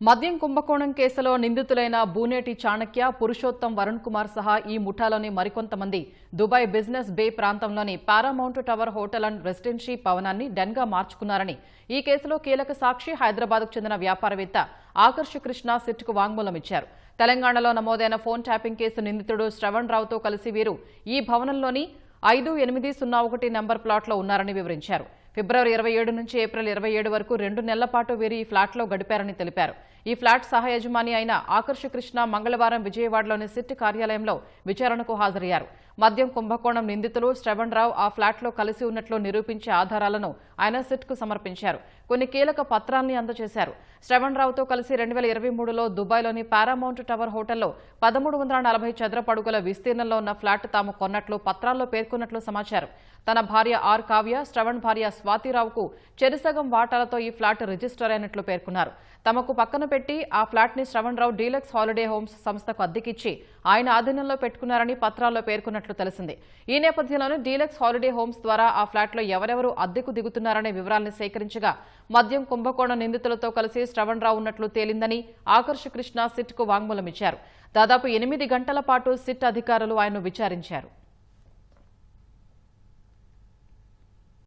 మద్యం కుంభకోణం కేసులో నిందితులైన బూనేటి చాణక్య పురుషోత్తం వరుణ్ కుమార్ సహా ఈ ముఠాలోని మరికొంతమంది దుబాయ్ బిజినెస్ బే ప్రాంతంలోని Paramount tower hotel and residency భవనాన్ని డెన్గా మార్చుకున్నారని ఈ కేసులో కీలక సాక్షి హైదరాబాద్కు చెందిన వ్యాపారవేత్త ఆకర్ష కృష్ణ సిట్కు వాంగ్మూలం ఇచ్చారు తెలంగాణలో నమోదైన ఫోన్ ట్యాపింగ్ కేసు నిందితుడు శ్రవణ్ రావుతో కలిసి వీరు ఈ భవనంలోని ఐదు ఎనిమిది సున్నా ఒకటి నెంబర్ ప్లాట్లో ఉన్నారని వివరించారు. ఫిబ్రవరి ఇరవై ఏడు నుంచి ఏప్రిల్ ఇరవై ఏడు వరకు రెండు నెలల పాటు వీరు ఈ ఫ్లాట్లో గడిపారని తెలిపారు. ఈ ఫ్లాట్ సహ యజమాని అయిన ఆకర్ష కృష్ణ మంగళవారం విజయవాడలోని సిట్ కార్యాలయంలో విచారణకు హాజరయ్యారు. మద్యం కుంభకోణం నిందితులు శ్రవణ్ రావు ఆ ఫ్లాట్లో కలిసి ఉన్నట్లు నిరూపించే ఆధారాలను ఆయన సిట్కు సమర్పించారు. కొన్ని కీలక పత్రాల్ని అందజేశారు. శ్రవణ్ రావుతో కలిసి రెండు వేల ఇరవై మూడులో దుబాయ్లోని పారామౌంట్ టవర్ హోటల్లో పదమూడు వందల నలభై చదరపడుగుల విస్తీర్ణంలో ఉన్న ఫ్లాట్ తాము కొన్నట్లు పత్రాల్లో పేర్కొన్నట్లు సమాచారం. తన భార్య ఆర్ కావ్య శ్రవణ్ భార్య స్వాతిరావుకు చెరిసగం వాటాలతో ఈ ఫ్లాట్ రిజిస్టర్ అయినట్లు పేర్కొన్నారు. తమకు పక్కన పెట్టి ఆ ఫ్లాట్ని డీలక్స్ హాలిడే హోమ్స్ సంస్థకు అద్దెకిచ్చి ఆయన ఆధీనంలో పెట్టుకున్నారని పత్రాల్లో పేర్కొన్నట్లు తెలిసింది. ఈ నేపథ్యంలోనే డీలక్స్ హాలిడే హోమ్స్ ద్వారా ఆ ఫ్లాట్లో ఎవరెవరు అద్దెకు దిగుతున్నారనే వివరాలను సేకరించగా మద్యం కుంభకోణం నిందితులతో కలిసి శ్రవణ్రావు ఉన్నట్లు తేలిందని ఆకర్ష్ కృష్ణ సిట్కు వాంగ్మూలమిచ్చారు. దాదాపు ఎనిమిది గంటల పాటు సిట్ అధికారులు ఆయన్ను విచారించారు.